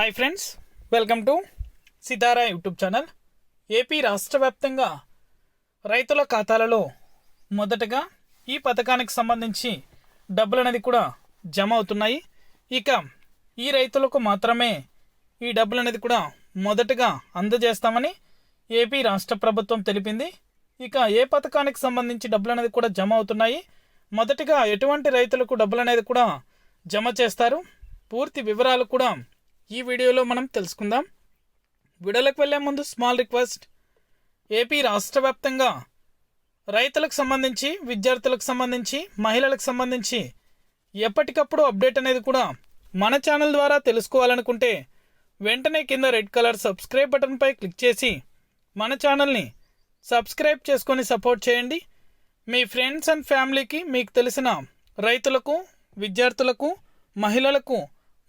Hi friends welcome to Sitara YouTube channel AP రాష్ట్ర వ్యాప్తంగా రైతుల ఖాతాలలో మొదటగా ఈ పథకానికి సంబంధించి డబ్బులు అనేది కూడా జమ అవుతున్నాయి. ఇక ఈ రైతులకు మాత్రమే ఈ డబ్బులు అనేది కూడా మొదటగా అందజేస్తామని ఏపీ రాష్ట్ర ప్రభుత్వం తెలిపింది. ఇక ఏ పథకానికి సంబంధించి డబ్బులు అనేది కూడా జమ అవుతున్నాయి. మొదటిగా ఎటువంటి రైతులకు డబ్బులు అనేది కూడా జమ చేస్తారు. పూర్తి వివరాలు కూడా ఈ వీడియోలో మనం తెలుసుకుందాం. వీడియోలకు వెళ్ళే ముందు స్మాల్ రిక్వెస్ట్ ఏపీ రాష్ట్ర వ్యాప్తంగా రైతులకు సంబంధించి విద్యార్థులకు సంబంధించి మహిళలకు సంబంధించి ఎప్పటికప్పుడు అప్డేట్ అనేది కూడా మన ఛానల్ ద్వారా తెలుసుకోవాలనుకుంటే వెంటనే కింద రెడ్ కలర్ సబ్స్క్రైబ్ బటన్పై క్లిక్ చేసి మన ఛానల్ని సబ్స్క్రైబ్ చేసుకొని సపోర్ట్ చేయండి. మీ ఫ్రెండ్స్ అండ్ ఫ్యామిలీకి మీకు తెలిసిన రైతులకు విద్యార్థులకు మహిళలకు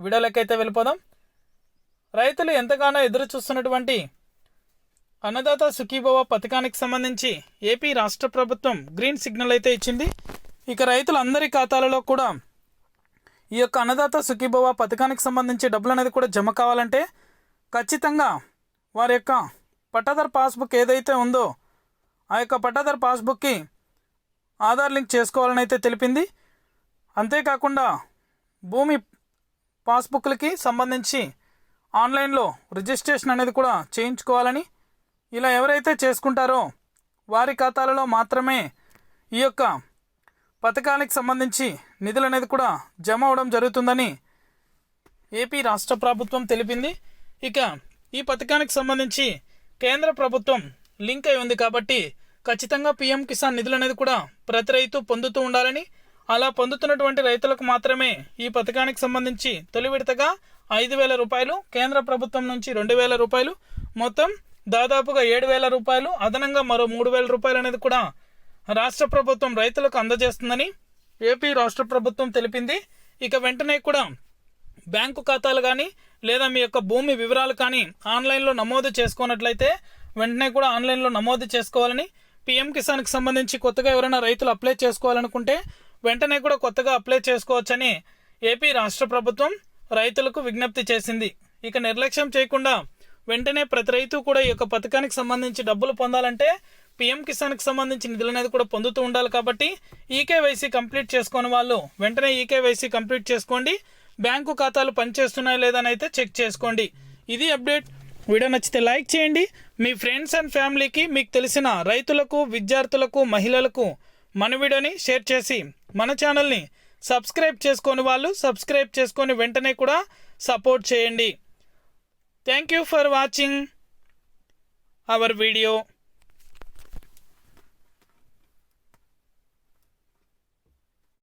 వీడియోలకైతే వెళ్ళిపోదాం? రైతులు ఎంతగానో ఎదురు చూస్తున్నటువంటి అన్నదాత సుఖీభవ పథకానికి సంబంధించి ఏపీ రాష్ట్ర ప్రభుత్వం గ్రీన్ సిగ్నల్ అయితే ఇచ్చింది. ఇక రైతులందరి ఖాతాలలో కూడా ఈ యొక్క అన్నదాత సుఖీభవ పథకానికి సంబంధించి డబ్బులు అనేది కూడా జమ కావాలంటే ఖచ్చితంగా వారి యొక్క పట్టాదార్ పాస్బుక్ ఏదైతే ఉందో ఆ యొక్క పట్టాదార్ పాస్బుక్కి ఆధార్ లింక్ చేసుకోవాలని అయితే తెలిపింది. అంతేకాకుండా భూమి పాస్బుక్లకి సంబంధించి ఆన్లైన్లో రిజిస్ట్రేషన్ అనేది కూడా చేయించుకోవాలని ఇలా ఎవరైతే చేసుకుంటారో వారి ఖాతాలలో మాత్రమే ఈ యొక్క పథకానికి సంబంధించి నిధులు అనేది కూడా జమ అవడం జరుగుతుందని ఏపీ రాష్ట్ర ప్రభుత్వం తెలిపింది. ఇక ఈ పథకానికి సంబంధించి కేంద్ర ప్రభుత్వం లింక్ అయి ఉంది కాబట్టి ఖచ్చితంగా పీఎం కిసాన్ నిధులు అనేది కూడా ప్రతి రైతు పొందుతూ ఉండాలని అలా పొందుతున్నటువంటి రైతులకు మాత్రమే ఈ పథకానికి సంబంధించి తొలి విడతగా ఐదు వేల రూపాయలు కేంద్ర ప్రభుత్వం నుంచి రెండు వేల రూపాయలు మొత్తం దాదాపుగా ఏడు వేల రూపాయలు అదనంగా మరో మూడు వేల రూపాయలు అనేది కూడా రాష్ట్ర ప్రభుత్వం రైతులకు అందజేస్తుందని ఏపీ రాష్ట్ర ప్రభుత్వం తెలిపింది. ఇక వెంటనే కూడా బ్యాంకు ఖాతాలు కానీ లేదా మీ యొక్క భూమి వివరాలు కానీ ఆన్లైన్లో నమోదు చేసుకున్నట్లయితే వెంటనే కూడా ఆన్లైన్లో నమోదు చేసుకోవాలని పీఎం కిసాన్కి సంబంధించి కొత్తగా ఎవరైనా రైతులు అప్లై చేసుకోవాలనుకుంటే వెంటనే కూడా కొత్తగా అప్లై చేసుకోవచ్చని ఏపీ రాష్ట్ర ప్రభుత్వం రైతులకు విజ్ఞప్తి చేసింది. ఇక నిర్లక్ష్యం చేయకుండా వెంటనే ప్రతి రైతు కూడా ఈ యొక్క పథకానికి సంబంధించి డబ్బులు పొందాలంటే పీఎం కిసాన్కి సంబంధించి నిధులు అనేది కూడా పొందుతూ ఉండాలి కాబట్టి ఈకేవైసీ కంప్లీట్ చేసుకుని వాళ్ళు వెంటనే ఈకేవైసీ కంప్లీట్ చేసుకోండి. బ్యాంకు ఖాతాలు పనిచేస్తున్నాయో లేదని అయితే చెక్ చేసుకోండి. ఇది అప్డేట్. వీడియో నచ్చితే లైక్ చేయండి. మీ ఫ్రెండ్స్ అండ్ ఫ్యామిలీకి మీకు తెలిసిన రైతులకు విద్యార్థులకు మహిళలకు మన వీడియోని షేర్ చేసి మన ఛానల్ని సబ్స్క్రైబ్ చేసుకొని వాళ్ళు సబ్స్క్రైబ్ చేసుకొని వెంటనే కూడా సపోర్ట్ చేయండి. Thank you for watching our video